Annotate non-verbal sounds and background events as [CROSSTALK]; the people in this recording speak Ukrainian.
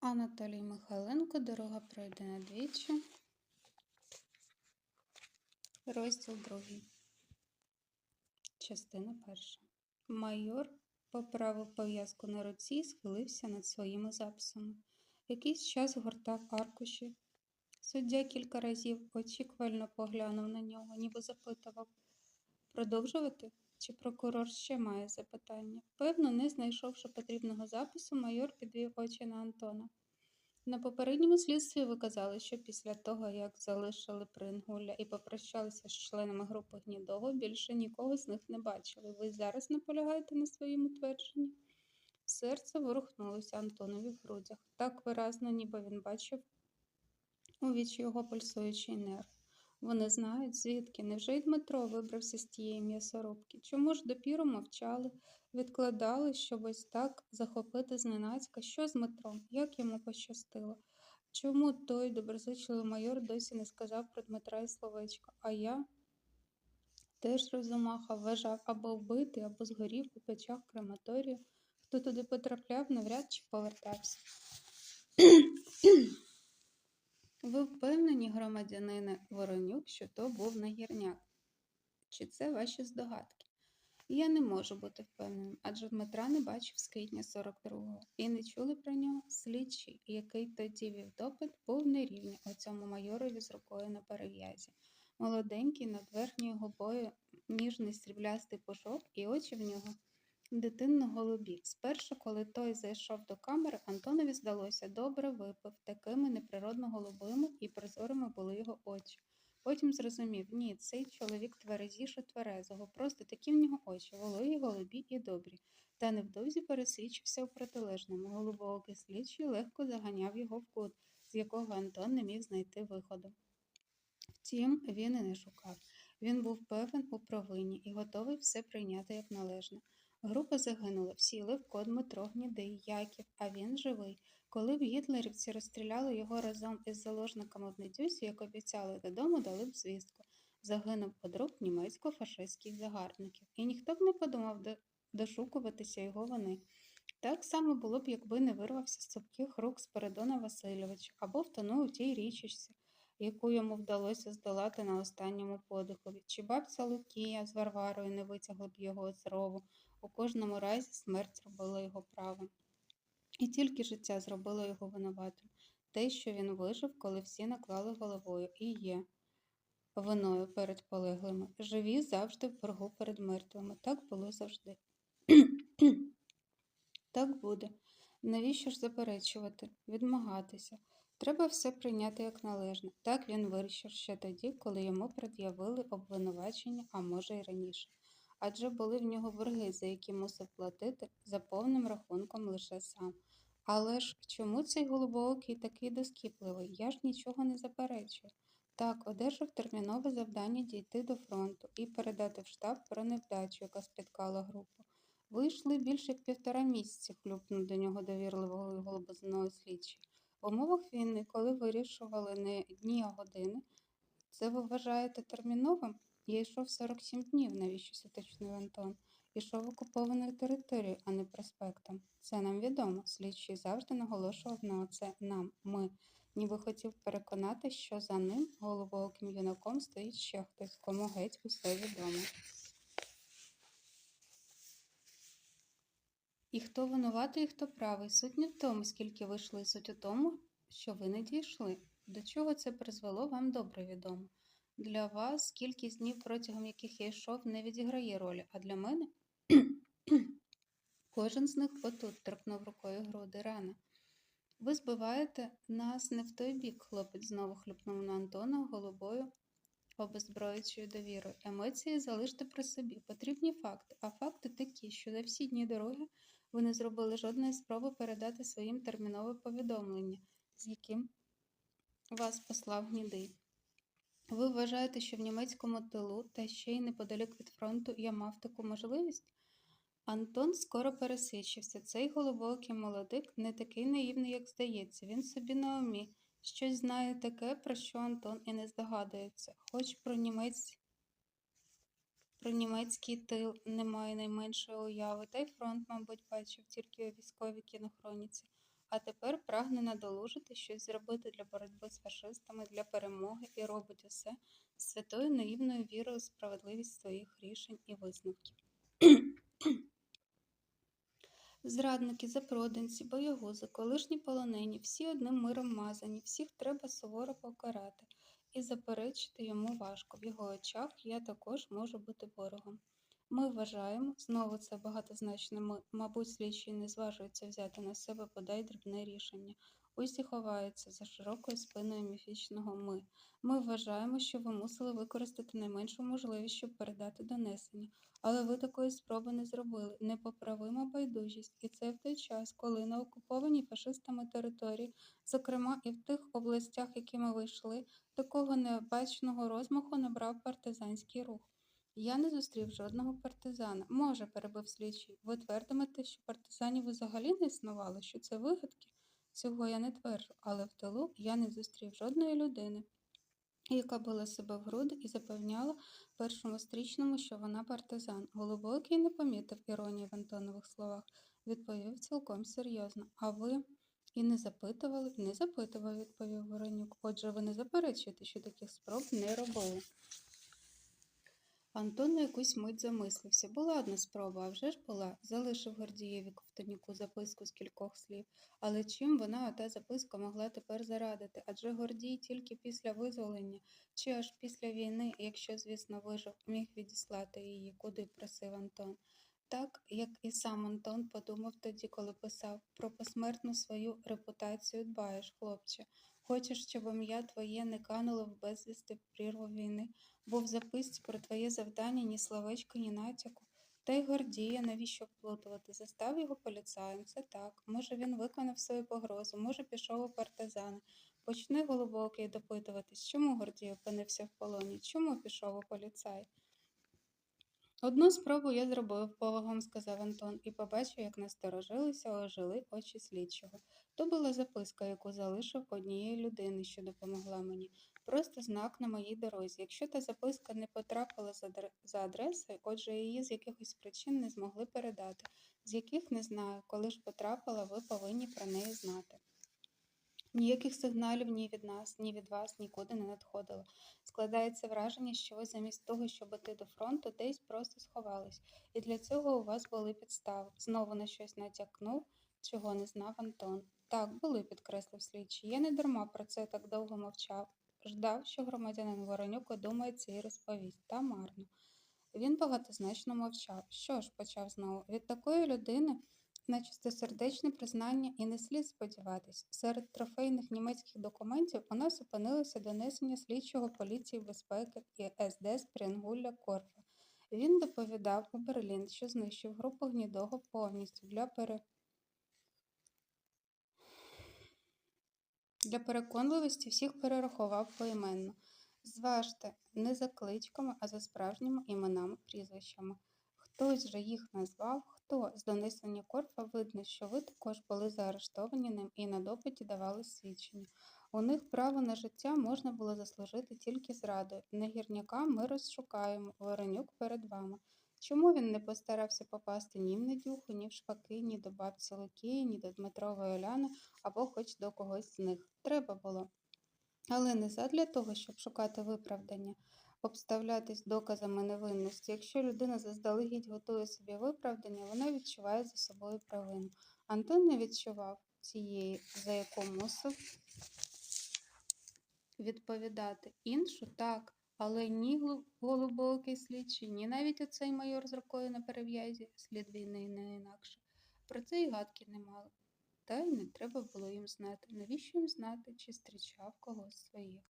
Анатолій Михайленко Дорога пройдена двічі. Розділ другий. Частина перша. Майор поправив пов'язку на руці і схилився над своїми записами. Якийсь час гортав аркуші. Суддя кілька разів очікувально поглянув на нього, ніби запитував продовжувати? Чи прокурор ще має запитання? Певно, не знайшовши потрібного запису, майор підвів очі на Антона. На попередньому слідстві ви казали, що після того, як залишили Прингуля і попрощалися з членами групи Гнідого, більше нікого з них не бачили. Ви зараз наполягаєте на своєму твердженні? Серце ворухнулося Антонові в грудях. Так виразно, ніби він бачив у вічі його пульсуючий нерв. Вони знають, звідки. Невже й Дмитро вибрався з тієї м'ясорубки? Чому ж допіру мовчали, відкладали, щоб ось так захопити зненацька? Що з Дмитром? Як йому пощастило? Чому той доброзичливий майор досі не сказав про Дмитра і словечко? А я теж розумаха вважав або вбитий, або згорів у печах крематорію. Хто туди потрапляв, навряд чи повертався. Ви впевнені, громадянине Воронюк, що то був нагірняк? Чи це ваші здогадки? Я не можу бути впевненим, адже Дмитра не бачив з квітня 42-го і не чули про нього слідчий, який тоді вів допит, був на рівні оцьому майорові з рукою на перев'язі. Молоденький над верхньою губою ніжний сріблястий пушок і очі в нього дитинно голубі. Спершу, коли той зайшов до камери, Антонові здалося добре випив, такими неприродно голубими і прозорими були його очі. Потім зрозумів, ні, цей чоловік тверезіше тверезого, просто такі в нього очі, вологі, голубі і добрі. Та невдовзі пересвідчився у протилежному. Голубоокий слідчий легко заганяв його в кут, з якого Антон не міг знайти виходу. Втім, він і не шукав. Він був певен у провині і готовий все прийняти як належне. Група загинула, всі Левко, Дмитро, Гнідий, Яків, а він живий. Коли б гітлерівці розстріляли його разом із заложниками в Недюсі, як обіцяли додому, дали б звістку. Загинув подруг німецько-фашистських загарбників, і ніхто б не подумав до- дошукуватися його вини. Так само було б, якби не вирвався з цупких рук Спиридона Васильовича або втонув у тій річечці, яку йому вдалося здолати на останньому подихові, чи бабця Лукія з Варварою не витягли б його з рову. У кожному разі смерть зробила його правим. І тільки життя зробило його винуватим. Те, що він вижив, коли всі наклали головою, і є виною перед полеглими. Живі завжди в боргу перед мертвими. Так було завжди. [CLEARS THROAT] так буде. Навіщо ж заперечувати, відмагатися? Треба все прийняти як належне. Так він вирішив ще тоді, коли йому пред'явили обвинувачення, а може й раніше. Адже були в нього борги, за які мусив платити за повним рахунком лише сам. Але ж чому цей голубоокий такий доскіпливий? Я ж нічого не заперечую. Так, одержав термінове завдання дійти до фронту і передати в штаб про невдачу, яка спіткала групу. Вийшли більше як півтора місяці, хлюпнув до нього довірливого голубозного слідчий. В умовах війни, коли вирішували не дні, а години, це ви вважаєте терміновим? Я йшов 47 днів, навіщось уточнив Антон. Ішов окупованою територією, а не проспектом. Це нам відомо. Слідчий завжди наголошував на це нам, ми, ніби хотів переконати, що за ним, голубооким юнаком, стоїть ще хтось, кому геть усе відомо. І хто винуватий, і хто правий. Суть не в тому, скільки ви йшли, суть у тому, що ви не дійшли. До чого це призвело, вам добре відомо. Для вас кількість днів, протягом яких я йшов, не відіграє ролі, а для мене [CLEARS THROAT] кожен з них отут торкнув рукою груди рани. Ви збиваєте нас не в той бік, хлопець знову хлюпнув на Антона голубою, обезброючою довірою. Емоції залиште при собі. Потрібні факти. А факти такі, що за всі дні дороги ви не зробили жодної спроби передати своїм термінове повідомлення, з яким вас послав гнідий. Ви вважаєте, що в німецькому тилу та ще й неподалік від фронту я мав таку можливість? Антон скоро пересвідчився. Цей голубокий молодик не такий наївний, як здається. Він собі на умі. Щось знає таке, про що Антон і не здогадується. Хоч про німець... Про німецький тил немає найменшої уяви, та й фронт, мабуть, бачив тільки у військовій кінохроніці. А тепер прагне надолужити щось зробити для боротьби з фашистами, для перемоги і робить усе з святою наївною вірою в справедливість своїх рішень і висновків. [CLEARS THROAT] Зрадники, запроданці, боягузи, колишні полонені, всі одним миром мазані, всіх треба суворо покарати, і заперечити йому важко. В його очах я також можу бути ворогом. Ми вважаємо, знову це багатозначне ми, мабуть, слідчий не зважується взяти на себе подай дрібне рішення. Усі ховаються за широкою спиною міфічного ми. Ми вважаємо, що ви мусили використати найменшу можливість, щоб передати донесення. Але ви такої спроби не зробили. Непоправима байдужість. І це в той час, коли на окупованій фашистами території, зокрема і в тих областях, які ми вийшли, такого необачного розмаху набрав партизанський рух. Я не зустрів жодного партизана. Може, перебив слідчий. Ви твердимете, що партизанів взагалі не існувало, що це вигадки? Цього я не тверджу, але в тилу я не зустрів жодної людини, яка била себе в груди і запевняла першому стрічному, що вона партизан. Голубокий не помітив іронії в Антонових словах, відповів цілком серйозно. А ви і не запитували? Не запитував, відповів Воронюк. Отже, ви не заперечуєте, що таких спроб не робили. Антон на якусь мить замислився. Була одна спроба, а вже ж була. Залишив Гордієві ковтоніку записку з кількох слів. Але чим вона, ота записка, могла тепер зарадити? Адже Гордій тільки після визволення, чи аж після війни, якщо, звісно, вижив, міг відіслати її, куди просив Антон. Так, як і сам Антон подумав тоді, коли писав про посмертну свою репутацію дбаєш, хлопче. Хочеш, щоб ім'я твоє не кануло в безвісти прірву війни, бо в записці про твоє завдання ні словечка, ні натяку. Та й Гордія, навіщо плутувати? Застав його поліцаєм, це так. Може, він виконав свою погрозу, може, пішов у партизани. Почне голубокий допитуватись, чому Гордій опинився в полоні, чому пішов у поліцай. Одну спробу я зробив, повагом сказав Антон, і побачив, як насторожилися, ожили очі слідчого. То була записка, яку залишив однієї людини, що допомогла мені. Просто знак на моїй дорозі. Якщо та записка не потрапила за, др... за адресою, отже, її з якихось причин не змогли передати, з яких не знаю. Коли ж потрапила, ви повинні про неї знати. Ніяких сигналів ні від нас, ні від вас нікуди не надходило. Складається враження, що ви замість того, щоб іти до фронту, десь просто сховались, і для цього у вас були підстави. Знову на щось натякнув, чого не знав Антон. Так, були, підкреслив слідчий. Я не дарма про це так довго мовчав. Ждав, що громадянин Воронюк одумається і розповість, та марно. Він багатозначно мовчав. Що ж, почав знову, від такої людини на чистосердечне признання і не слід сподіватись. Серед трофейних німецьких документів у нас опинилося донесення слідчого поліції безпеки і СД з Прінгулля Корфа. Він доповідав у Берлін, що знищив групу гнідого повністю для пере... Для переконливості всіх перерахував поіменно. Зважте, не за кличками, а за справжніми іменами, прізвищами. Хтось же їх назвав, хто з донесення Корфа видно, що ви також були заарештовані ним і на допиті давали свідчення. У них право на життя можна було заслужити тільки зрадою. На гірняка ми розшукаємо, Воронюк перед вами. Чому він не постарався попасти ні в Недюху, ні в шпаки, ні до бабці Лукії, ні до Дмитрової Оляни або хоч до когось з них? Треба було. Але не задля того, щоб шукати виправдання, обставлятись доказами невинності. Якщо людина заздалегідь готує собі виправдання, вона відчуває за собою провину. Антон не відчував цієї, за яку мусив відповідати. Іншу так, але ні голубокий слідчий, ні навіть оцей майор з рукою на перев'язі, слід війни не інакше. Про це й гадки не мали. Та й не треба було їм знати. Навіщо їм знати, чи зустрічав когось своїх?